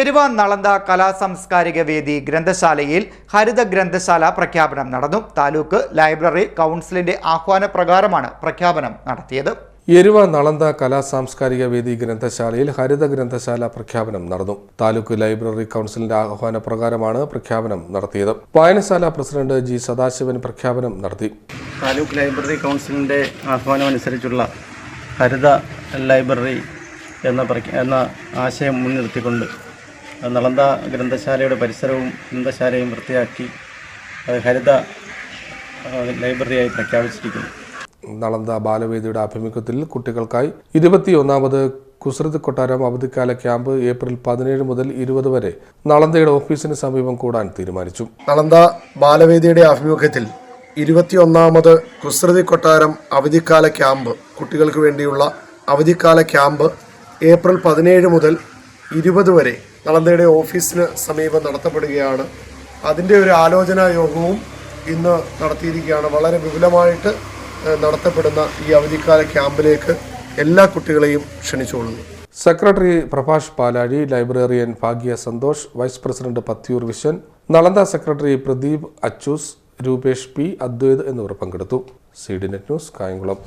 എരുവ നളന്ത കലാസാംസ്കാരിക വേദി ഗ്രന്ഥശാലയിൽ ഹരിത ഗ്രന്ഥശാല പ്രഖ്യാപനം നടന്നു. താലൂക്ക് ലൈബ്രറി കൗൺസിലിന്റെ ആഹ്വാനപ്രകാരമാണ് പ്രഖ്യാപനം നടത്തിയത്. എരുവ നളന്ത കലാ സാംസ്കാരിക വേദി ഗ്രന്ഥശാലയിൽ ഹരിത ഗ്രന്ഥശാല പ്രഖ്യാപനം നടന്നു. താലൂക്ക് ലൈബ്രറി കൗൺസിലിന്റെ ആഹ്വാന പ്രകാരമാണ് പ്രഖ്യാപനം നടത്തിയത്. വായനശാല പ്രസിഡന്റ് ജി സദാശിവൻ പ്രഖ്യാപനം നടത്തി. താലൂക്ക് ലൈബ്രറി കൗൺസിലിന്റെ ആഹ്വാനം അനുസരിച്ചുള്ള ഹരിത ലൈബ്രറി എന്ന എന്ന ആശയം മുൻനിർത്തിക്കൊണ്ട് നളന്ത ഗ്രന്ഥശാലയുടെ പരിസരവും ഗ്രന്ഥശാലയും വൃത്തിയാക്കി അത് ഹരിത ലൈബ്രറിയായി പ്രഖ്യാപിച്ചിരിക്കുന്നു. നളന്ത ബാലവേദിയുടെ ആഭിമുഖ്യത്തിൽ കുട്ടികൾക്കായി ഇരുപത്തിയൊന്നാമത് കുസൃതി കൊട്ടാരം അവധിക്കാല ക്യാമ്പ് ഏപ്രിൽ പതിനേഴ് മുതൽ ഇരുപത് വരെ നളന്തയുടെ ഓഫീസിന് സമീപം കൂടാൻ തീരുമാനിച്ചു. നളന്ത ബാലവേദിയുടെ ആഭിമുഖ്യത്തിൽ ഇരുപത്തിയൊന്നാമത് കുസൃതി കൊട്ടാരം അവധിക്കാല ക്യാമ്പ് കുട്ടികൾക്ക് വേണ്ടിയുള്ള അവധിക്കാല ക്യാമ്പ് ഏപ്രിൽ പതിനേഴ് മുതൽ ഇരുപത് വരെ നളന്തയുടെ ഓഫീസിന് സമീപം നടത്തപ്പെടുകയാണ്. അതിന്റെ ഒരു ആലോചനാ യോഗവും ഇന്ന് നടത്തിയിരിക്കുകയാണ്. വളരെ വിപുലമായിട്ട് നടത്തപ്പെടുന്ന ഈ അവധിക്കാല ക്യാമ്പിലേക്ക് എല്ലാ കുട്ടികളെയും ക്ഷണിച്ചുകൊള്ളുന്നു. Secretary Prabhash Palazhi librarian Bhagya Santhosh vice president Pathiyoor Viswan Nalanda secretary Pradeep Achus Roopesh P Adwaith എന്നിവർ പങ്കെടുത്തു. C D net news Kayamkulam.